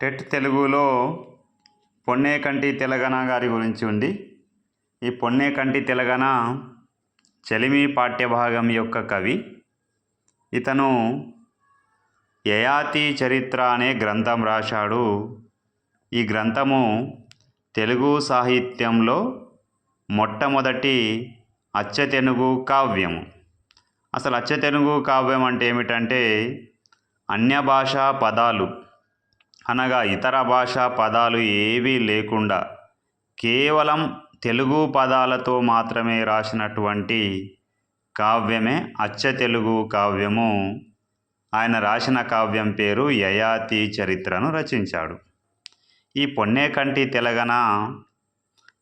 TET తెలుగులో పొన్నేకంటి తెలగన గారి గురించి ఉంది. ఈ పొన్నేకంటి తెలగన చెలిమి పాఠ్యభాగం యొక్క కవి. ఇతను యయాతి చరిత్ర అనే గ్రంథం రాశాడు. ఈ గ్రంథము తెలుగు సాహిత్యంలో మొట్టమొదటి అచ్చతెనుగు కావ్యము. అసలు అచ్చతెనుగు కావ్యం అంటే ఏమిటంటే అన్య భాషా పదాలు. అనగా ఇతర భాషా పదాలు ఏవీ లేకుండా కేవలం తెలుగు పదాలతో మాత్రమే రాసినటువంటి కావ్యమే అచ్చ తెలుగు కావ్యము. ఆయన రాసిన కావ్యం పేరు యయాతి చరిత్రను రచించాడు. ఈ పొన్నేకంటి తెలగన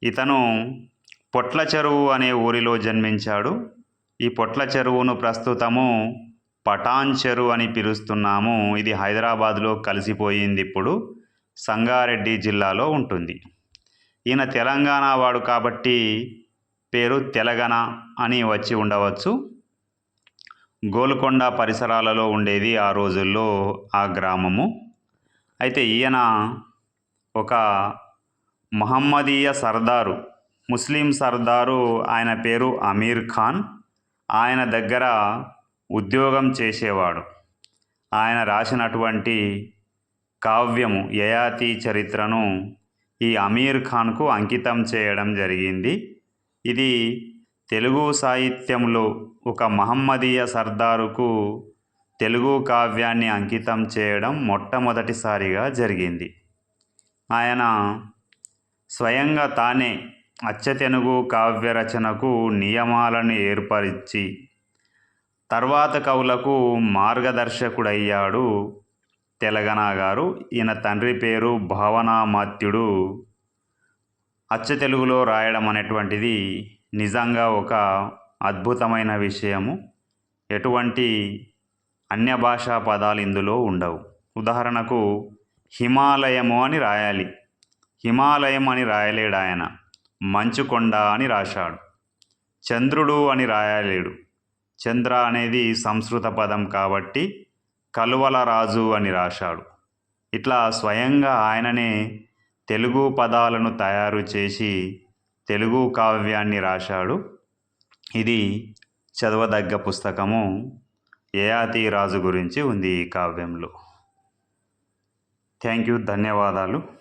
ఇతను పొట్ల చెరువు అనే ఊరిలో జన్మించాడు. ఈ పొట్ల చెరువును ప్రస్తుతము పటాన్ చెరువు అని పిలుస్తున్నాము. ఇది హైదరాబాద్లో కలిసిపోయింది ఇప్పుడు. సంగారెడ్డి జిల్లాలో ఉంటుంది. ఈయన తెలంగాణ వాడు కాబట్టి పేరు తెలగన అని వచ్చి ఉండవచ్చు. గోల్కొండ పరిసరాలలో ఉండేది ఆ రోజుల్లో ఆ గ్రామము. అయితే ఈయన ఒక మహమ్మదీయ సర్దారు ముస్లిం సర్దారు ఆయన పేరు అమీర్ ఖాన్. ఆయన దగ్గర ఉద్యోగం చేసేవాడు. ఆయన రాసినటువంటి కావ్యము యయాతి చరిత్రను ఈ అమీర్ ఖాన్కు అంకితం చేయడం జరిగింది. ఇది తెలుగు సాహిత్యంలో ఒక మహమ్మదీయ సర్దారుకు తెలుగు కావ్యాన్ని అంకితం చేయడం మొట్టమొదటిసారిగా జరిగింది. ఆయన స్వయంగా తానే అచ్చతెనుగు కావ్య రచనకు నియమాలను ఏర్పరిచి తర్వాత కవులకు మార్గదర్శకుడయ్యాడు తెలగన గారు. ఈయన తండ్రి పేరు భావనామాత్యుడు. అచ్చ తెలుగులో రాయడం అనేటువంటిది నిజంగా ఒక అద్భుతమైన విషయము. ఎటువంటి అన్య భాషా పదాలు ఇందులో ఉండవు. ఉదాహరణకు హిమాలయము అని రాయాలి. హిమాలయం అని రాయలేడు ఆయన. మంచుకొండ అని రాశాడు. చంద్రుడు అని రాయలేడు. చంద్ర అనేది సంస్కృత పదం కాబట్టి కలువల రాజు అని రాశాడు. ఇట్లా స్వయంగా ఆయననే తెలుగు పదాలను తయారు చేసి తెలుగు కావ్యాన్ని రాశాడు. ఇది చదవదగ్గ పుస్తకము. యయాతి రాజు గురించి ఉంది ఈ కావ్యంలో. థ్యాంక్ యూ ధన్యవాదాలు.